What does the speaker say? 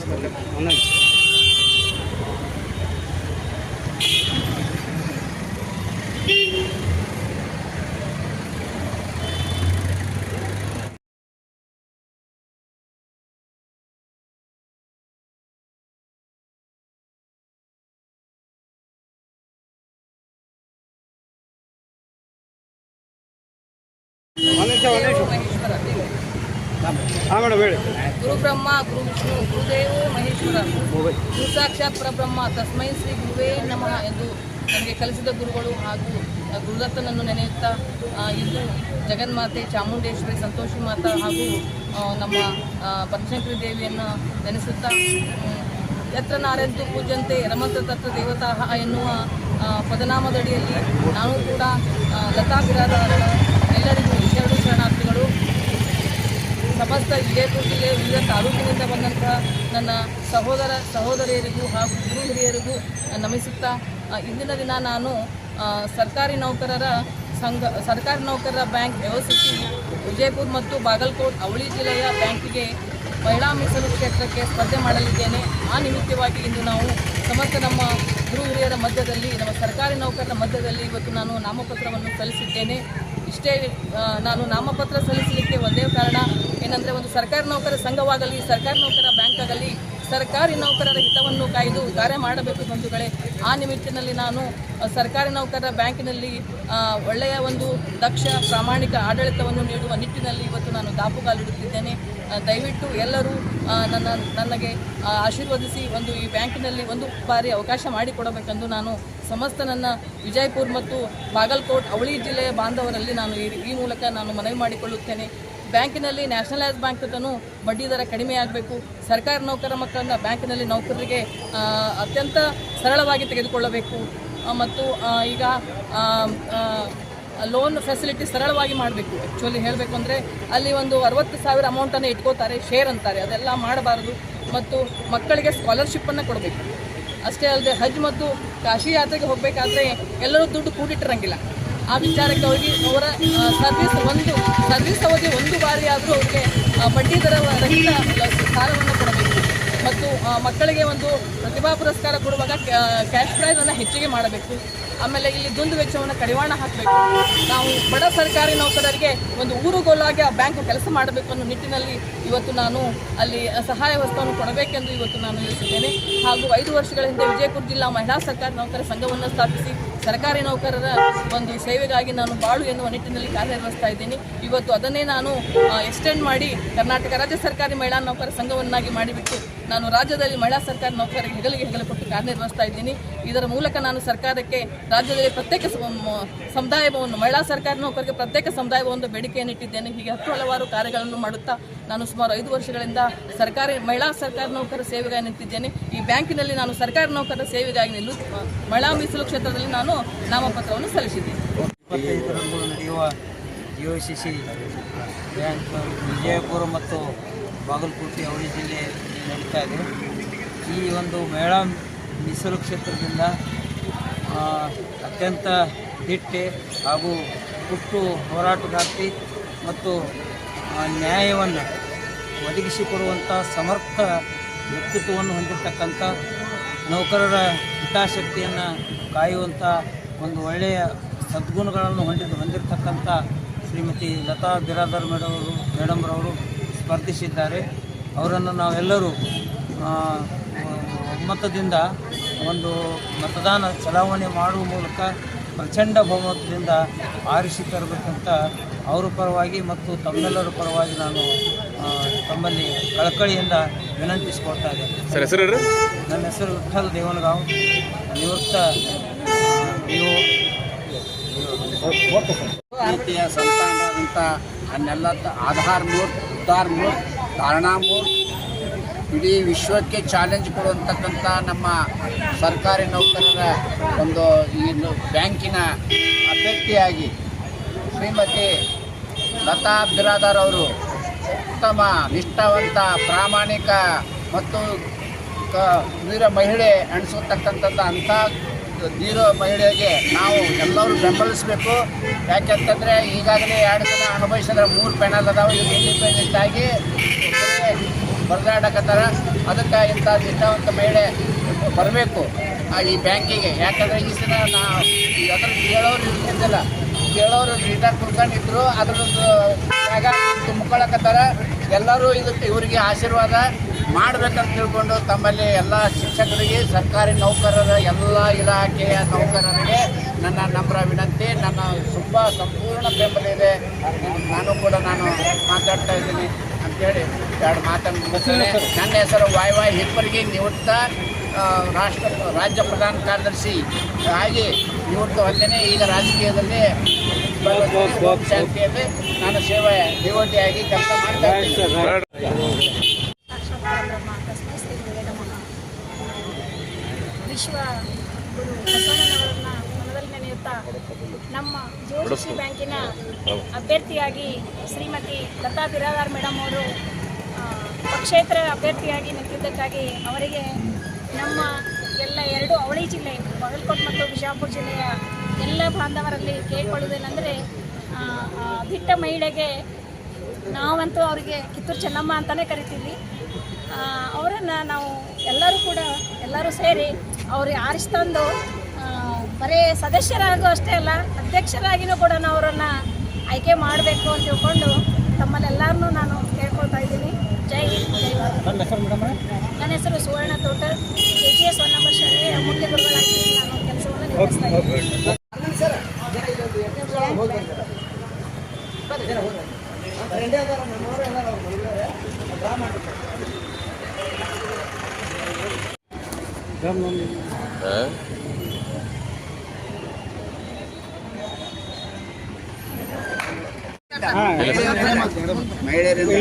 ఉన్నాయి 完了，完那。ಹಾಂ ಮೇಡಮ್ ಹೇಳಿ ಗುರು ಬ್ರಹ್ಮ ಗುರು ವಿಷ್ಣು ಗುರುದೇವ ಮಹೇಶ್ವರ. ಗುರು ಸಾಕ್ಷಾತ್ ಪರಬ್ರಹ್ಮ ತಸ್ಮೈ ಶ್ರೀ ಗುರುವೇ ನಮಃ ಎಂದು ನಮಗೆ ಕಲಿಸಿದ ಗುರುಗಳು ಹಾಗೂ ಗುರುದತ್ತನನ್ನು ನೆನೆಯುತ್ತಾ ಇಂದು ಜಗನ್ಮಾತೆ ಚಾಮುಂಡೇಶ್ವರಿ ಸಂತೋಷಿ ಮಾತಾ ಹಾಗೂ ನಮ್ಮ ಬನಶಂಕರಿ ದೇವಿಯನ್ನು ನೆನೆಸುತ್ತಾ ಯತ್ರ ನಾರ್ಯಂತು ಪೂಜ್ಯಂತೆ ರಮಂತ ತತ್ರ ದೇವತಾ ಎನ್ನುವ ಪದನಾಮದಡಿಯಲ್ಲಿ ನಾನು ಕೂಡ ಲತಾ ಬಿರಾದಾರರ ಎಲ್ಲರಿಗೂ ಎರಡು ಶರಣಾರ್ಥಿಗಳು. ಸಮಸ್ತ ವಿಜಯಪುರ ಜಿಲ್ಲೆಯ ವಿವಿಧ ತಾಲೂಕಿನಿಂದ ಬಂದಂತಹ ನನ್ನ ಸಹೋದರ ಸಹೋದರಿಯರಿಗೂ ಹಾಗೂ ಗುರು ಹಿರಿಯರಿಗೂ ನಮಿಸುತ್ತಾ ಇಂದಿನ ದಿನ ನಾನು ಸರ್ಕಾರಿ ನೌಕರರ ಸಂಘ, ಸರ್ಕಾರಿ ನೌಕರರ ಬ್ಯಾಂಕ್ ವ್ಯವಸ್ಥಿಸಿ ವಿಜಯಪುರ ಮತ್ತು ಬಾಗಲಕೋಟ್ ಅವಳಿ ಜಿಲ್ಲೆಯ ಬ್ಯಾಂಕಿಗೆ ಮಹಿಳಾ ಮೀಸಲು ಕ್ಷೇತ್ರಕ್ಕೆ ಸ್ಪರ್ಧೆ ಮಾಡಲಿದ್ದೇನೆ. ಆ ನಿಮಿತ್ತವಾಗಿ ಇಂದು ನಾವು ಸಮಸ್ತ ನಮ್ಮ ಗುರು ಹಿರಿಯರ ಮಧ್ಯದಲ್ಲಿ, ನಮ್ಮ ಸರ್ಕಾರಿ ನೌಕರರ ಮಧ್ಯದಲ್ಲಿ ಇವತ್ತು ನಾನು ನಾಮಪತ್ರವನ್ನು ಸಲ್ಲಿಸಿದ್ದೇನೆ. ಇಷ್ಟೇ ನಾನು ನಾಮಪತ್ರ ಸಲ್ಲಿಸಲಿಕ್ಕೆ ಒಂದೇ ಕಾರಣ ಏನಂದರೆ ಒಂದು ಸರ್ಕಾರಿ ನೌಕರ ಸಂಘವಾಗಲಿ, ಸರ್ಕಾರಿ ನೌಕರ ಬ್ಯಾಂಕ್ ಆಗಲಿ ಸರ್ಕಾರಿ ನೌಕರರ ಹಿತವನ್ನು ಕಾಯ್ದು ಕಾರ್ಯ ಮಾಡಬೇಕು ಬಂಧುಗಳೇ. ಆ ನಿಮಿತ್ತಿನಲ್ಲಿ ನಾನು ಸರ್ಕಾರಿ ನೌಕರರ ಬ್ಯಾಂಕಿನಲ್ಲಿ ಒಳ್ಳೆಯ ಒಂದು ದಕ್ಷ ಪ್ರಾಮಾಣಿಕ ಆಡಳಿತವನ್ನು ನೀಡುವ ನಿಟ್ಟಿನಲ್ಲಿ ಇವತ್ತು ನಾನು ದಾಪುಗಾಲಿಡುತ್ತಿದ್ದೇನೆ. ದಯವಿಟ್ಟು ಎಲ್ಲರೂ ನನ್ನ, ನನಗೆ ಆಶೀರ್ವದಿಸಿ ಒಂದು ಈ ಬ್ಯಾಂಕಿನಲ್ಲಿ ಒಂದು ಬಾರಿ ಅವಕಾಶ ಮಾಡಿಕೊಡಬೇಕೆಂದು ನಾನು ಸಮಸ್ತ ನನ್ನ ವಿಜಯಪುರ್ ಮತ್ತು ಬಾಗಲಕೋಟ್ ಅವಳಿ ಜಿಲ್ಲೆಯ ಬಾಂಧವರಲ್ಲಿ ನಾನು ಈ ಮೂಲಕ ನಾನು ಮನವಿ ಮಾಡಿಕೊಳ್ಳುತ್ತೇನೆ. ಬ್ಯಾಂಕಿನಲ್ಲಿ ನ್ಯಾಷನಲೈಸ್ ಬ್ಯಾಂಕ್ ತನು ಬಡ್ಡಿ ದರ ಕಡಿಮೆ ಆಗಬೇಕು. ಸರ್ಕಾರಿ ನೌಕರ ಮಕ್ಕಳನ್ನು ಬ್ಯಾಂಕಿನಲ್ಲಿ ನೌಕರರಿಗೆ ಅತ್ಯಂತ ಸರಳವಾಗಿ ತೆಗೆದುಕೊಳ್ಳಬೇಕು. ಮತ್ತು ಈಗ ಲೋನ್ ಫೆಸಿಲಿಟಿ ಸರಳವಾಗಿ ಮಾಡಬೇಕು. ಆ್ಯಕ್ಚುಲಿ ಹೇಳಬೇಕು ಅಂದರೆ ಅಲ್ಲಿ ಒಂದು ಅರವತ್ತು ಸಾವಿರ ಅಮೌಂಟನ್ನು ಇಟ್ಕೋತಾರೆ ಶೇರ್ ಅಂತಾರೆ, ಅದೆಲ್ಲ ಮಾಡಬಾರದು. ಮತ್ತು ಮಕ್ಕಳಿಗೆ ಸ್ಕಾಲರ್ಶಿಪ್ಪನ್ನು ಕೊಡಬೇಕು. ಅಷ್ಟೇ ಅಲ್ಲದೆ ಹಜ್ ಮತ್ತು ಕಾಶಿ ಯಾತ್ರೆಗೆ ಹೋಗಬೇಕಾದ್ರೆ ಎಲ್ಲರೂ ದುಡ್ಡು ಕೂಡಿಟ್ಟಿರಂಗಿಲ್ಲ. ಆ ವಿಚಾರಕ್ಕೆ ಹೋಗಿ ಅವರ ಸರ್ವಿಸ್ ಒಂದು ಸರ್ವಿಸ್ ಅವಧಿ ಒಂದು ಬಾರಿ ಆದರೂ ಅವರಿಗೆ ಬಡ್ಡಿ ದರ ರಹಿತ ಸಾಲವನ್ನು ಕೊಡಬೇಕು. ಮತ್ತು ಮಕ್ಕಳಿಗೆ ಒಂದು ಪ್ರತಿಭಾ ಪುರಸ್ಕಾರ ಕೊಡುವಾಗ ಕ್ಯಾಶ್ ಪ್ರೈಸನ್ನು ಹೆಚ್ಚಿಗೆ ಮಾಡಬೇಕು. ಆಮೇಲೆ ಇಲ್ಲಿ ದುಂದು ವೆಚ್ಚವನ್ನು ಕಡಿವಾಣ ಹಾಕಬೇಕು. ನಾವು ಬಡ ಸರ್ಕಾರಿ ನೌಕರರಿಗೆ ಒಂದು ಊರುಗೋಲಾಗಿ ಆ ಬ್ಯಾಂಕ್ ಕೆಲಸ ಮಾಡಬೇಕು ಅನ್ನೋ ನಿಟ್ಟಿನಲ್ಲಿ ಇವತ್ತು ನಾನು ಅಲ್ಲಿ ಸಹಾಯ ವಸ್ತುವನ್ನು ಕೊಡಬೇಕೆಂದು ಇವತ್ತು ನಾನು ತಿಳಿಸಿದ್ದೇನೆ ಹಾಗೂ ಐದು ವರ್ಷಗಳ ಹಿಂದೆ ವಿಜಯಪುರ ಜಿಲ್ಲಾ ಮಹಿಳಾ ಸರ್ಕಾರಿ ನೌಕರ ಸಂಘವನ್ನು ಸ್ಥಾಪಿಸಿ ಸರ್ಕಾರಿ ನೌಕರರ ಒಂದು ಸೇವೆಗಾಗಿ ನಾನು ಬಾಳು ಎನ್ನುವ ನಿಟ್ಟಿನಲ್ಲಿ ಕಾರ್ಯನಿರ್ವಹಿಸ್ತಾ ಇದ್ದೀನಿ. ಇವತ್ತು ಅದನ್ನೇ ನಾನು ಎಕ್ಸ್ಟೆಂಡ್ ಮಾಡಿ ಕರ್ನಾಟಕ ರಾಜ್ಯ ಸರ್ಕಾರಿ ಮಹಿಳಾ ನೌಕರ ಸಂಘವನ್ನಾಗಿ ಮಾಡಿಬಿಟ್ಟು ನಾನು ರಾಜ್ಯದಲ್ಲಿ ಮಹಿಳಾ ಸರ್ಕಾರಿ ನೌಕರರಿಗೆ ಹೆಗಲಿಗೆ ಹೆಗಲು ಕೊಟ್ಟು ಕಾರ್ಯನಿರ್ವಹಿಸ್ತಾ ಇದ್ದೀನಿ. ಇದರ ಮೂಲಕ ನಾನು ಸರ್ಕಾರಕ್ಕೆ, ರಾಜ್ಯದಲ್ಲಿ ಪ್ರತ್ಯೇಕ ಸಮುದಾಯವನ್ನು ಸಮುದಾಯ ಮಹಿಳಾ ಸರ್ಕಾರಿ ನೌಕರಿಗೆ ಪ್ರತ್ಯೇಕ ಸಮುದಾಯ ಒಂದು ಬೇಡಿಕೆಯನ್ನು ಇಟ್ಟಿದ್ದೇನೆ. ಹೀಗೆ ಹತ್ತು ಹಲವಾರು ಕಾರ್ಯಗಳನ್ನು ಮಾಡುತ್ತಾ ನಾನು ಸುಮಾರು ಐದು ವರ್ಷಗಳಿಂದ ಸರ್ಕಾರಿ, ಮಹಿಳಾ ಸರ್ಕಾರಿ ನೌಕರ ಸೇವೆಗಾಗಿ ನಿಂತಿದ್ದೇನೆ. ಈ ಬ್ಯಾಂಕಿನಲ್ಲಿ ನಾನು ಸರ್ಕಾರಿ ನೌಕರರ ಸೇವೆಗಾಗಿ ನಿಲ್ಲು ಮಹಿಳಾ ಮೀಸಲು ಕ್ಷೇತ್ರದಲ್ಲಿ ನಾನು ನಾಮಪತ್ರವನ್ನು ಸಲ್ಲಿಸಿದ್ದೇನೆ ನಡೆಯುವ U C C bank Vijayapura ಮತ್ತು ಬಾಗಲಕೋಟೆ ಅವಳಿ ಜಿಲ್ಲೆಯಲ್ಲಿ ನಡೀತಾ ಇದೆ. ಈ ಒಂದು ಮೇಳ ಮೀಸಲು ಕ್ಷೇತ್ರದಿಂದ ಅತ್ಯಂತ ದಿಟ್ಟೆ ಹಾಗೂ ಹುಟ್ಟು ಹೋರಾಟಗಾರ್ತಿ ಮತ್ತು ನ್ಯಾಯವನ್ನು ಒದಗಿಸಿಕೊಡುವಂಥ ಸಮರ್ಥ ವ್ಯಕ್ತಿತ್ವವನ್ನು ಹೊಂದಿರತಕ್ಕಂಥ ನೌಕರರ ಹಿತಾಸಕ್ತಿಯನ್ನು ಕಾಯುವಂಥ ಒಂದು ಒಳ್ಳೆಯ ಸದ್ಗುಣಗಳನ್ನು ಹೊಂದಿದ, ಹೊಂದಿರತಕ್ಕಂಥ ಶ್ರೀಮತಿ ಲತಾ ಬಿರಾದರ್ ಮೇಡಮ್ ಅವರು ಮೇಡಮ್ರವರು ಸ್ಪರ್ಧಿಸಿದ್ದಾರೆ. ಅವರನ್ನು ನಾವೆಲ್ಲರೂ ಒಮ್ಮತದಿಂದ ಒಂದು ಮತದಾನ ಚಲಾವಣೆ ಮಾಡುವ ಮೂಲಕ ಪ್ರಚಂಡ ಬಹುಮತದಿಂದ ಆರಿಸಿ ತರಬೇಕಂತ ಅವರ ಪರವಾಗಿ ಮತ್ತು ತಮ್ಮೆಲ್ಲರ ಪರವಾಗಿ ನಾನು ತಮ್ಮಲ್ಲಿ ಕಳಕಳಿಯಿಂದ ವಿನಂತಿಸಿಕೊಳ್ತಾ ಇದ್ದೇನೆ. ಸರ್ ಹೆಸರು ನನ್ನ ಹೆಸರು ವಿಠಲ್ ದೇವನಗಾಂವ್. ನಿವೃತ್ತ ರೀತಿಯ ಸಂತಾನರಾದಂಥ ಅನ್ನೆಲ್ಲ ತ- ಆಧಾರ್ ಮೂರ್ ಉದ್ದಾರ್ ಮೂರ್ ಧಾರಣಾ ಮೂರ್ ಇಡೀ ವಿಶ್ವಕ್ಕೆ ಚಾಲೆಂಜ್ ಕೊಡುವಂತಕ್ಕಂಥ ನಮ್ಮ ಸರ್ಕಾರಿ ನೌಕರರ ಒಂದು ಈ ಬ್ಯಾಂಕಿನ ಅಭ್ಯರ್ಥಿಯಾಗಿ ಶ್ರೀಮತಿ ಲತಾ ಬಿರಾದಾರ್ ಅವರು ಉತ್ತಮ, ನಿಷ್ಠಾವಂತ, ಪ್ರಾಮಾಣಿಕ ಮತ್ತು ವೀರ ಮಹಿಳೆ ಅಣಿಸತಕ್ಕಂಥದ್ದು ಅಂಥ ವೀರ ಮಹಿಳೆಗೆ ನಾವು ಎಲ್ಲರೂ ಬೆಂಬಲಿಸಬೇಕು. ಯಾಕೆಂತಂದರೆ ಈಗಾಗಲೇ ಎರಡು ಜನ ಅನುಭವಿಸಿದ್ರೆ ಮೂರು ಪೆನಲ್ ಅದಾವೆ. ಈಗ ಇಂಡಿಪೆಂಡೆಂಟ್ ಆಗಿ ಬರೀ ಬರೆದಾಡಕತ್ತಾರ ಅದಕ್ಕೆ ಇಂಥ ನಿಷ್ಠಾವಂತ ಮಹಿಳೆ ಬರಬೇಕು ಈ ಬ್ಯಾಂಕಿಗೆ. ಯಾಕಂದರೆ ಈ ಸಲ ನಾವು ಅದರಲ್ಲಿ ಕೇಳೋರು ಇರ್ತಿದ್ದಿಲ್ಲ. ಕೇಳೋರು ನೀಟಾಗಿ ಕುಡ್ಕೊಂಡಿದ್ರು ಅದ್ರದ್ದು ಜಾಗ ತುಂಬಿಕೊಳ್ಳಕತ್ತಾರ ಎಲ್ಲರೂ ಇದಕ್ಕೆ ಇವರಿಗೆ ಆಶೀರ್ವಾದ ಮಾಡ್ಬೇಕಂತ ತಿಳ್ಕೊಂಡು ತಮ್ಮಲ್ಲಿ ಎಲ್ಲ ಶಿಕ್ಷಕರಿಗೆ ಸರ್ಕಾರಿ ನೌಕರರ ಎಲ್ಲ ಇಲಾಖೆಯ ನೌಕರರಿಗೆ ನನ್ನ ನಮ್ರ ವಿನಂತಿ ನನ್ನ ತುಂಬ ಸಂಪೂರ್ಣ ಬೆಂಬಲ ಇದೆ. ನಾನು ಕೂಡ ನಾನು ಮಾತಾಡ್ತಾ ಇದ್ದೀನಿ ಅಂತೇಳಿ ಎರಡು ಮಾತನ್ನು ಮುಗಿಸ್ತೇನೆ. ನನ್ನ ಹೆಸರು ವಾಯ್ ವಾಯ್ ಹಿಪ್ಪರಿಗೆ ನಿವೃತ್ತ ರಾಷ್ಟ್ರ ರಾಜ್ಯ ಪ್ರಧಾನ ಕಾರ್ಯದರ್ಶಿ. ಹಾಗೆ ನಿವೃತ್ತ ಹೊಂದೇನೆ ಈಗ ರಾಜಕೀಯದಲ್ಲಿ ಶಾಂತಿಯಲ್ಲಿ ನಾನು ಸೇವೆ ಡಿವೋಟಿಯಾಗಿ ಕೆಲಸ ಮಾಡ್ತಾ ಇದ್ದೀನಿ. ವಿಶ್ವ ಗುರು ಬಸವಣ್ಣನವರನ್ನ ಮನದಲ್ಲಿ ನೆನೆಯುತ್ತಾ ನಮ್ಮ ಜ್ಯೋತಿಷಿ ಬ್ಯಾಂಕಿನ ಅಭ್ಯರ್ಥಿಯಾಗಿ ಶ್ರೀಮತಿ ಲತಾ ಬಿರಾದಾರ್ ಮೇಡಮ್ ಅವರು ಪಕ್ಷೇತರ ಅಭ್ಯರ್ಥಿಯಾಗಿ ನಿಂತಿದ್ದಕ್ಕಾಗಿ ಅವರಿಗೆ ನಮ್ಮ ಎಲ್ಲ ಎರಡು ಅವಳಿ ಜಿಲ್ಲೆ ಬಾಗಲಕೋಟೆ ಮತ್ತು ಬಿಜಾಪುರ ಜಿಲ್ಲೆಯ ಎಲ್ಲ ಬಾಂಧವರಲ್ಲಿ ಕೇಳ್ಕೊಳ್ಳೋದೇನೆಂದರೆ ದಿಟ್ಟ ಮಹಿಳೆಗೆ ನಾವಂತೂ ಅವರಿಗೆ ಕಿತ್ತೂರು ಚೆನ್ನಮ್ಮ ಅಂತಲೇ ಕರಿತೀವಿ. ಅವರನ್ನು ನಾವು ಎಲ್ಲರೂ ಕೂಡ ಎಲ್ಲರೂ ಸೇರಿ ಅವ್ರಿಗೆ ಆರಿಸ್ತಂದು ಬರೀ ಸದಸ್ಯರಾಗೂ ಅಷ್ಟೇ ಅಲ್ಲ ಅಧ್ಯಕ್ಷರಾಗಿಯೂ ಕೂಡ ನಾವು ಅವರನ್ನು ಆಯ್ಕೆ ಮಾಡಬೇಕು ಅಂತ ತಿಳ್ಕೊಂಡು ತಮ್ಮಲ್ಲೆಲ್ಲರನ್ನೂ ನಾನು ಕೇಳ್ಕೊಳ್ತಾ ಇದ್ದೀನಿ. ಜೈ ಹಿಂದ್ ಜೈ ನನ್ನ ಹೆಸರು Suvarna Thota. K G S one number ಶಾಲೆಯ ಮುಖ್ಯ ಗುರುಗಳಾಗಿ ನಾನು ಕೆಲಸವನ್ನು ನಿರ್ವಹಿಸ್ತಾ ಇದ್ದೀನಿ. ಮಹಿಳೆಯರಿಂದ